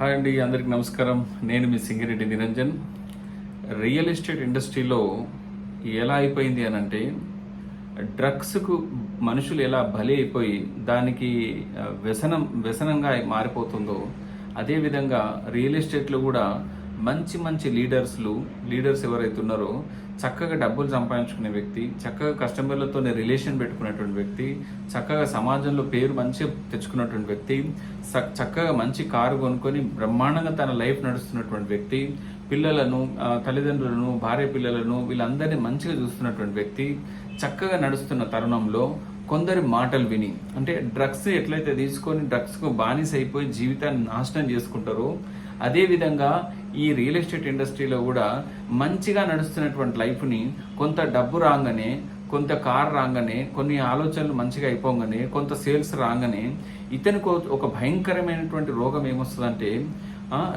Hi అండి అందరికి నమస్కారం. నేను మీ సింగిరెడ్డి నిరంజన్. రియల్ ఎస్టేట్ ఇండస్ట్రీలో ఎలా అయిపోయింది అని అంటే డ్రగ్స్కు మనుషులు ఎలా బలి అయిపోయి దానికి వ్యసనం వ్యసనంగా మారిపోతుందో అదేవిధంగా రియల్ ఎస్టేట్లో కూడా మంచి మంచి లీడర్స్లు లీడర్స్ ఎవరైతే ఉన్నారో చక్కగా డబ్బులు సంపాదించుకునే వ్యక్తి చక్కగా కస్టమర్లతో రిలేషన్ పెట్టుకున్నటువంటి వ్యక్తి చక్కగా సమాజంలో పేరు మంచిగా తెచ్చుకున్నటువంటి వ్యక్తి చక్కగా మంచి కారు కొనుక్కొని బ్రహ్మాండంగా తన లైఫ్ నడుస్తున్నటువంటి వ్యక్తి పిల్లలను తల్లిదండ్రులను భార్య పిల్లలను వీళ్ళందరినీ మంచిగా చూస్తున్నటువంటి వ్యక్తి చక్కగా నడుస్తున్న తరుణంలో కొందరి మాటలు విని అంటే డ్రగ్స్ ఎట్లయితే తీసుకొని డ్రగ్స్కు బానిస అయిపోయి జీవితాన్ని నాశనం చేసుకుంటారో అదేవిధంగా ఈ రియల్ ఎస్టేట్ ఇండస్ట్రీలో కూడా మంచిగా నడుస్తున్నటువంటి లైఫ్ని కొంత డబ్బు రాగానే కొంత కార్ రాగానే కొన్ని ఆలోచనలు మంచిగా అయిపోగానే కొంత సేల్స్ రాగానే ఇతనికి ఒక- భయంకరమైనటువంటి రోగం ఏమొస్తుందంటే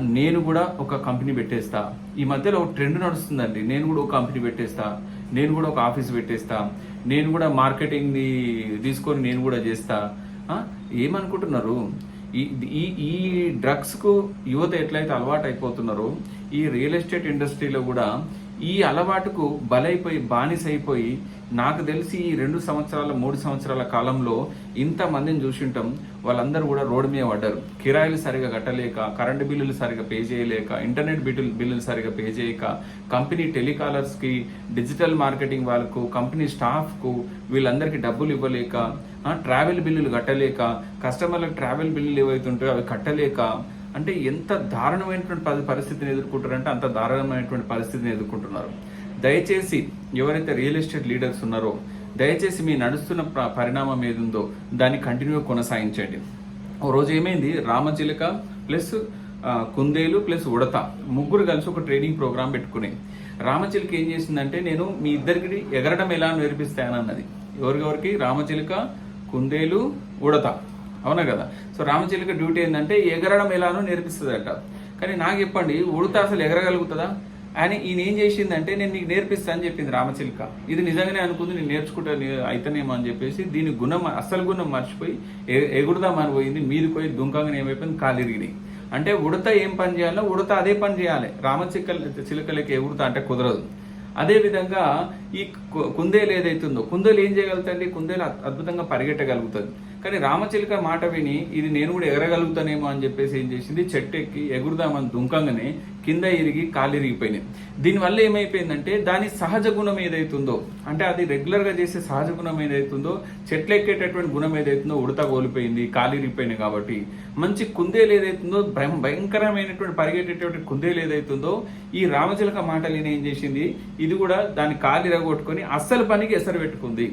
నేను కూడా ఒక కంపెనీ పెట్టేస్తా. ఈ మధ్యలో ఒక ట్రెండ్ నడుస్తుందండి. నేను కూడా ఒక కంపెనీ పెట్టేస్తా. నేను కూడా ఒక ఆఫీస్ పెట్టేస్తా. నేను కూడా మార్కెటింగ్ని తీసుకొని నేను కూడా చేస్తా. ఏమనుకుంటున్నారు? ఈ ఈ ఈ డ్రగ్స్కు యువత ఎట్లయితే అలవాటు అయిపోతున్నారో ఈ రియల్ ఎస్టేట్ ఇండస్ట్రీలో కూడా ఈ అలవాటుకు బలైపోయి బానిస అయిపోయి నాకు తెలిసి ఈ రెండు సంవత్సరాల మూడు సంవత్సరాల కాలంలో ఇంతమందిని చూసింటాం. వాళ్ళందరూ కూడా రోడ్డు మీద పడ్డారు. కిరాయిలు సరిగా కట్టలేక కరెంటు బిల్లులు సరిగా పే చేయలేక ఇంటర్నెట్ బిల్లులు బిల్లులు సరిగా పే చేయక కంపెనీ టెలికాలర్స్కి డిజిటల్ మార్కెటింగ్ వాళ్ళకు కంపెనీ స్టాఫ్కు వీళ్ళందరికీ డబ్బులు ఇవ్వలేక ట్రావెల్ బిల్లులు కట్టలేక కస్టమర్లకు ట్రావెల్ బిల్లులు ఏవైతే ఉంటాయో అవి కట్టలేక అంటే ఎంత దారుణమైనటువంటి పరిస్థితిని ఎదుర్కొంటారంటే అంత దారుణమైనటువంటి పరిస్థితిని ఎదుర్కొంటున్నారు. దయచేసి ఎవరైతే రియల్ ఎస్టేట్ లీడర్స్ ఉన్నారో దయచేసి మీ నడుస్తున్న ప్ర- పరిణామం ఏదుందో దాన్ని కంటిన్యూ కొనసాగించండి. ఓ రోజు ఏమైంది? రామచిలక ప్లస్ కుందేలు ప్లస్ ఉడత ముగ్గురు కలిసి ఒక ట్రైనింగ్ ప్రోగ్రామ్ పెట్టుకుని. రామచిలక ఏం చేసిందంటే నేను మీ ఇద్దరికి ఎగరడం ఎలా నేర్పిస్తానన్నది ఎవరికెవరికి? రామచిలక కుందేలు ఉడత. అవునా కదా? సో రామచిలుక డ్యూటీ ఏంటంటే ఎగరడం ఎలానో నేర్పిస్తుందట. కానీ నాకు చెప్పండి ఉడత అసలు ఎగరగలుగుతుందా? అని ఈయన ఏం చేసిందంటే నేను నీకు నేర్పిస్తా అని చెప్పింది రామచిలుక ఇది నిజంగానే అనుకుంది నేను నేర్చుకుంటా అయితేనేమో అని చెప్పేసి దీని గుణం అసలు గుణం మర్చిపోయి ఎ- ఎగురుదామని పోయింది. మీది పోయి దుంకంగా ఏమైపోయింది? కాలిరిగినాయి అంటే ఉడత ఏం పని చేయాలో ఉడత అదే పని చేయాలి. రామచిక్క చిలుకలకి ఎగురుతా అంటే కుదరదు. అదేవిధంగా ఈ కు- కుందేలు ఏదైతుందో కుందేలు ఏం చేయగలుగుతుంది? కుందేలు అద్భుతంగా పరిగెట్టగలుగుతుంది. కానీ రామచిలుక మాట విని ఇది నేను కూడా ఎగరగలుగుతానేమో అని చెప్పేసి ఏం చేసింది? చెట్టు ఎక్కి ఎగురుదామని దుంకంగానే కింద ఇరిగి కాలు ఇరిగిపోయినాయి. దీనివల్ల ఏమైపోయిందంటే దాని సహజ గుణం ఏదైతుందో అంటే అది రెగ్యులర్గా చేసే సహజ గుణం ఏదైతుందో చెట్లు ఎక్కేటటువంటి గుణం ఏదైతుందో ఉడత కోల్పోయింది కాలు ఇరిగిపోయినాయి కాబట్టి. మంచి కుందేలు ఏదైతుందో భయం- భయంకరమైనటువంటి పరిగెట్టేటువంటి కుందేలు ఏదైతుందో ఈ రామచిలక మాటలు ఏం చేసింది? ఇది కూడా దాని కాలు ఇరగొట్టుకొని అస్సలు పనికి ఎసరు పెట్టుకుంది.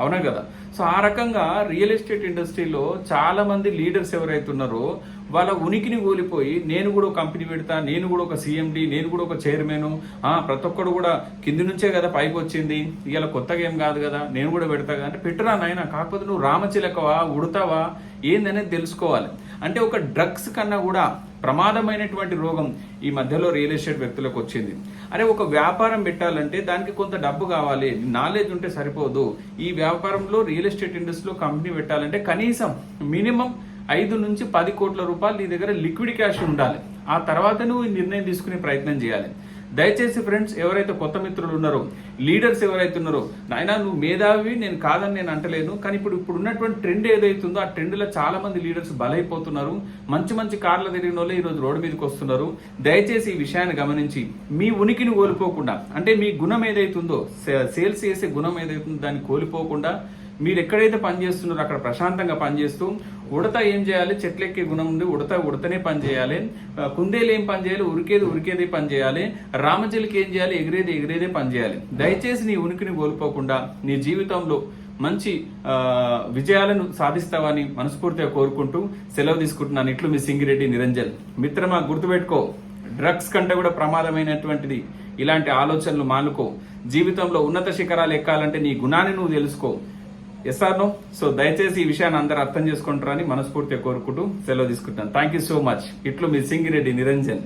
అవునా కదా? సో ఆ రకంగా రియల్ ఎస్టేట్ ఇండస్ట్రీలో చాలామంది లీడర్స్ ఎవరైతే ఉన్నారో వాళ్ళ ఉనికిని కోల్పోయి నేను కూడా ఒక కంపెనీ పెడతా నేను కూడా ఒక సీఎండి నేను కూడా ఒక చైర్మన్ ప్రతి ఒక్కడు కూడా కింది నుంచే కదా పైకి వచ్చింది. ఇవాళ కొత్తగా ఏం కాదు కదా నేను కూడా పెడతా కదా అంటే పెట్టరా నాయన? కాకపోతే నువ్వు రామచిలకవా ఉడతావా? ఏందనేది తెలుసుకోవాలి. అంటే ఒక డ్రగ్స్ కన్నా కూడా ప్రమాదమైనటువంటి రోగం ఈ మధ్యలో రియల్ ఎస్టేట్ వ్యక్తులకు వచ్చింది. అరే ఒక వ్యాపారం పెట్టాలంటే దానికి కొంత డబ్బు కావాలి. నాలెడ్జ్ ఉంటే సరిపోదు. ఈ వ్యాపారంలో రియల్ ఎస్టేట్ ఇండస్ట్రీలో కంపెనీ పెట్టాలంటే కనీసం మినిమం ఐదు నుంచి పది కోట్ల రూపాయలు నీ దగ్గర లిక్విడ్ క్యాష్ ఉండాలి. ఆ తర్వాత నువ్వు ఈ నిర్ణయం తీసుకునే ప్రయత్నం చేయాలి. దయచేసి ఫ్రెండ్స్ ఎవరైతే కొత్త మిత్రులు ఉన్నారో లీడర్స్ ఎవరైతే ఉన్నారో నాయన నువ్వు మేధావి నేను కాదని నేను అంటలేను కానీ ఇప్పుడు ఇప్పుడు ఉన్నటువంటి ట్రెండ్ ఏదైతుందో ఆ ట్రెండ్లో చాలా మంది లీడర్స్ బలైపోతున్నారు. మంచి మంచి కార్లు తిరిగిన వాళ్ళే ఈరోజు రోడ్డు మీదకి వస్తున్నారు. దయచేసి ఈ విషయాన్ని గమనించి మీ ఉనికిని కోల్పోకుండా అంటే మీ గుణం ఏదైతుందో సే- సేల్స్ చేసే గుణం ఏదైతుందో దాన్ని కోల్పోకుండా మీరు ఎక్కడైతే పని చేస్తున్నారో అక్కడ ప్రశాంతంగా పనిచేస్తూ ఉడత ఏం చేయాలి? చెట్లెక్కే గుణం ఉండి ఉడత ఉడతనే పని చేయాలి. కుందేలు ఏం పని చేయాలి? ఉరికేది ఉరికేదే పని చేయాలి. రామచిలకి ఏం చేయాలి? ఎగిరేది ఎగిరేదే పని చేయాలి. దయచేసి నీ ఉనికిని కోల్పోకుండా నీ జీవితంలో మంచి విజయాలను సాధిస్తావని మనస్ఫూర్తిగా కోరుకుంటూ సెలవు తీసుకుంటున్నాను. ఇట్లు మీ సింగిరెడ్డి నిరంజన్. మిత్రమా గుర్తుపెట్టుకో డ్రగ్స్ కంటే కూడా ప్రమాదమైనటువంటిది. ఇలాంటి ఆలోచనలు మానుకో. జీవితంలో ఉన్నత శిఖరాలు ఎక్కాలంటే నీ గుణాన్ని నువ్వు తెలుసుకో. ఎస్ఆర్ నో సో దయచేసి ఈ విషయాన్ని అందరూ అర్థం చేసుకుంటారని మనస్ఫూర్తిగా కోరుకుంటూ సెలవు తీసుకుంటాను థ్యాంక్ యూ సో మచ్ ఇట్లు మీ సింగిరెడ్డి నిరంజన్.